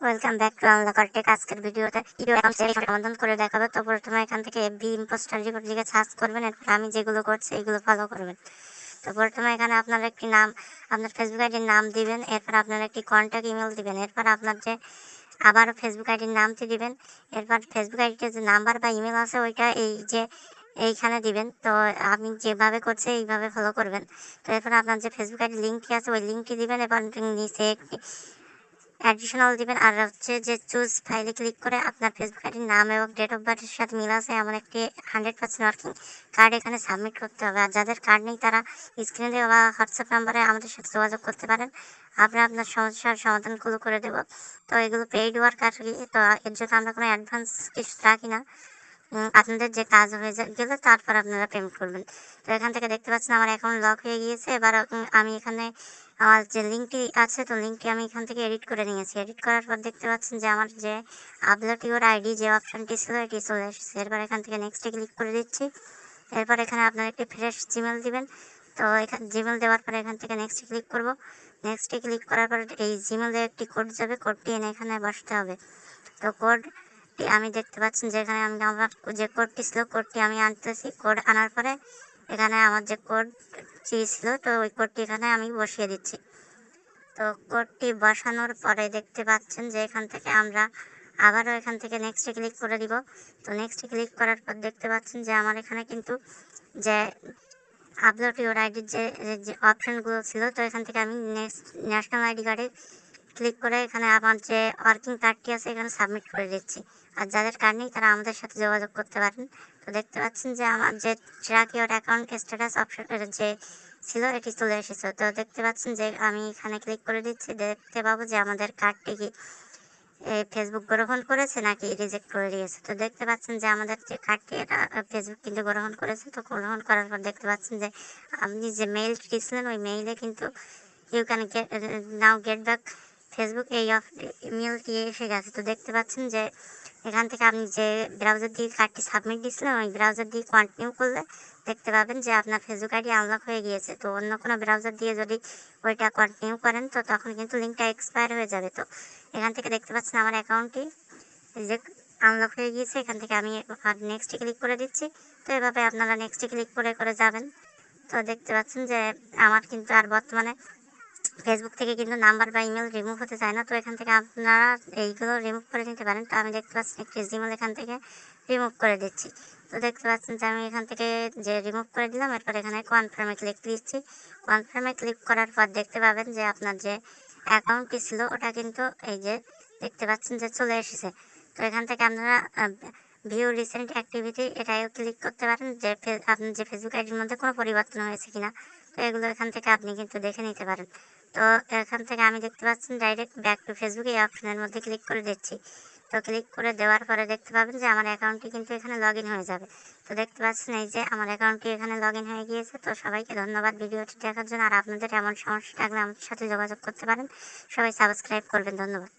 Welcome back to আনলা কন্টেক আজকের ভিডিওতে। করে দেখাবো। তো প্রথমে এখান থেকে ইম্পোস্টার রিপোর্ট লিখে সার্চ করবেন। এরপর আমি যেগুলো করছি, এগুলো ফলো করবেন। তো প্রথমে এখানে আপনার একটি নাম, আপনার ফেসবুক আইডির নাম দিবেন। এরপর আপনার একটি কন্ট্যাক্ট ইমেল দিবেন। এরপর আপনার যে আবার ফেসবুক আইডির নামটি দিবেন। এরপর ফেসবুক আইডিতে যে নাম্বার বা ইমেল আছে, ওইটা এই যে এইখানে দিবেন। তো আমি যেভাবে করছি, এইভাবে ফলো করবেন। তো এরপর আপনার যে ফেসবুক লিঙ্কটি আছে, ওই লিঙ্কটি দিবেন। এবার নিচে একটি অ্যাডিশনাল দিবেন আর হচ্ছে যে চুজ ফাইলে ক্লিক করে আপনার ফেসবুক আইডির নাম এবং ডেট অফ বার্থের সাথে মিল আছে, এমন একটি হান্ড্রেড পার্সেন্ট ওয়ার্কিং কার্ড এখানে সাবমিট করতে হবে। আর যাদের কার্ড নেই তারা স্ক্রিনে দেওয়া বা হোয়াটসঅ্যাপ নাম্বারে আমাদের সাথে যোগাযোগ করতে পারেন। আমরা আপনার সমস্যার সমাধানগুলো করে দেব। তো এগুলো পেইড ওয়ার্ক আর কি, তো এর জন্য আমরা কোনো অ্যাডভান্স কিছু রাখি না। আপনাদের যে কাজ হয়ে গেলে, তারপর আপনারা পেমেন্ট করবেন। তো এখান থেকে দেখতে পাচ্ছেন আমার অ্যাকাউন্ট লক হয়ে গিয়েছে। এবার আমি এখানে আমার যে লিঙ্কটি আছে, তো লিঙ্কটি আমি এখান থেকে এডিট করে নিয়েছি। এডিট করার পর দেখতে পাচ্ছেন যে আমার যে আপলোড ইউর আইডি যে অপশনটি ছিল, এটি চলে এসেছে। এরপর এখান থেকে নেক্সটে ক্লিক করে দিচ্ছি। এরপর এখানে আপনার একটি ফ্রেশ জিমেল দিবেন। তো এখানে জিমেল দেওয়ার পরে এখান থেকে নেক্সটে ক্লিক করব। নেক্সটে ক্লিক করার পর এই জিমেলে একটি কোড যাবে। কোডটি এনে এখানে বসতে হবে। তো কোড আমি দেখতে পাচ্ছেন যে এখানে আমি আমার যে কোডটি ছিল কোডটি আমি আনতেছি। কোড আনার পরে এখানে আমার যে কোড ছিল, তো ওই কোডটি এখানে আমি বসিয়ে দিচ্ছি। তো কোডটি বসানোর পরে দেখতে পাচ্ছেন যে এখান থেকে আমরা আবারও এখান থেকে নেক্সটে ক্লিক করে দিব। তো নেক্সটে ক্লিক করার পর দেখতে পাচ্ছেন যে আমার এখানে কিন্তু যে আপলোড ইউর আইডির যে অপশানগুলো ছিল, তো এখান থেকে আমি নেক্সট ন্যাশনাল আইডি কার্ডে ক্লিক করে এখানে আমার যে ওয়ার্কিং কার্ডটি আছে এখানে সাবমিট করে দিচ্ছি। আর যাদের কার্ড নেই, তারা আমাদের সাথে যোগাযোগ করতে পারেন। তো দেখতে পাচ্ছেন যে আমার যে track your account status option যে ছিল, এটি চলে এসেছে। তো দেখতে পাচ্ছেন যে আমি এখানে ক্লিক করে দিচ্ছি। দেখতে পাবো যে আমাদের কার্ডটি কি ফেসবুক গ্রহণ করেছে নাকি রিজেক্ট করে দিয়েছে। তো দেখতে পাচ্ছেন যে আমাদের যে কার্ডটি এটা ফেসবুক কিন্তু গ্রহণ করেছে। তো গ্রহণ করার পর দেখতে পাচ্ছেন যে আপনি যে মেইলটি দিয়েছিলেন, ওই মেইলে কিন্তু you can get now get back Facebook এই ইমেলটি এসে গেছে? তো দেখতে পাচ্ছেন যে এখান থেকে আপনি যে ব্রাউজার দিয়ে কার্ডটি সাবমিট দিয়েছিলেন, ওই ব্রাউজার দিয়ে কন্টিনিউ করলে দেখতে পাবেন যে আপনার ফেসবুক আইডি আনলক হয়ে গিয়েছে। তো অন্য কোনো ব্রাউজার দিয়ে যদি ওইটা কন্টিনিউ করেন, তো তখন কিন্তু লিঙ্কটা এক্সপায়ার হয়ে যাবে। তো এখান থেকে দেখতে পাচ্ছেন আমার অ্যাকাউন্টটি যে আনলক হয়ে গিয়েছে, এখান থেকে আমি নেক্সটে ক্লিক করে দিচ্ছি। তো এভাবে আপনারা নেক্সটে ক্লিক করে করে যাবেন। তো দেখতে পাচ্ছেন যে আমার কিন্তু আর বর্তমানে ফেসবুক থেকে কিন্তু নাম্বার বা ইমেল রিমুভ হতে চায় না। তো এখান থেকে আপনারা এইগুলো রিমুভ করে নিতে পারেন। তো আমি দেখতে পাচ্ছি একটি জিমেল এখান থেকে রিমুভ করে দিচ্ছি। তো দেখতে পাচ্ছেন যে আমি এখান থেকে যে রিমুভ করে দিলাম, এরপর এখানে কনফার্মে ক্লিক দিচ্ছি। কনফার্মে ক্লিক করার পর দেখতে পাবেন যে আপনার যে অ্যাকাউন্টটি ছিল, ওটা কিন্তু এই যে দেখতে পাচ্ছেন যে চলে এসেছে। তো এখান থেকে আপনারা ভিউ রিসেন্ট অ্যাক্টিভিটি এটাও ক্লিক করতে পারেন যে আপনার যে ফেসবুক আইডির মধ্যে কোনো পরিবর্তন হয়েছে কিনা। তো এগুলো এখান থেকে আপনি কিন্তু দেখে নিতে পারেন। তো এখান থেকে আমি দেখতে পাচ্ছেন ডাইরেক্ট ব্যাক টু ফেসবুক এই অপশনের মধ্যে ক্লিক করে দিচ্ছি। তো ক্লিক করে দেওয়ার পরে দেখতে পাবেন যে আমার অ্যাকাউন্টটি কিন্তু এখানে লগ হয়ে যাবে। তো দেখতে পাচ্ছেন এই যে আমার অ্যাকাউন্টটি এখানে লগ হয়ে গিয়েছে। তো সবাইকে ধন্যবাদ ভিডিওটি দেখার জন্য। আর আপনাদের এমন সমস্যা থাকলে আমাদের সাথে যোগাযোগ করতে পারেন। সবাই সাবস্ক্রাইব করবেন। ধন্যবাদ।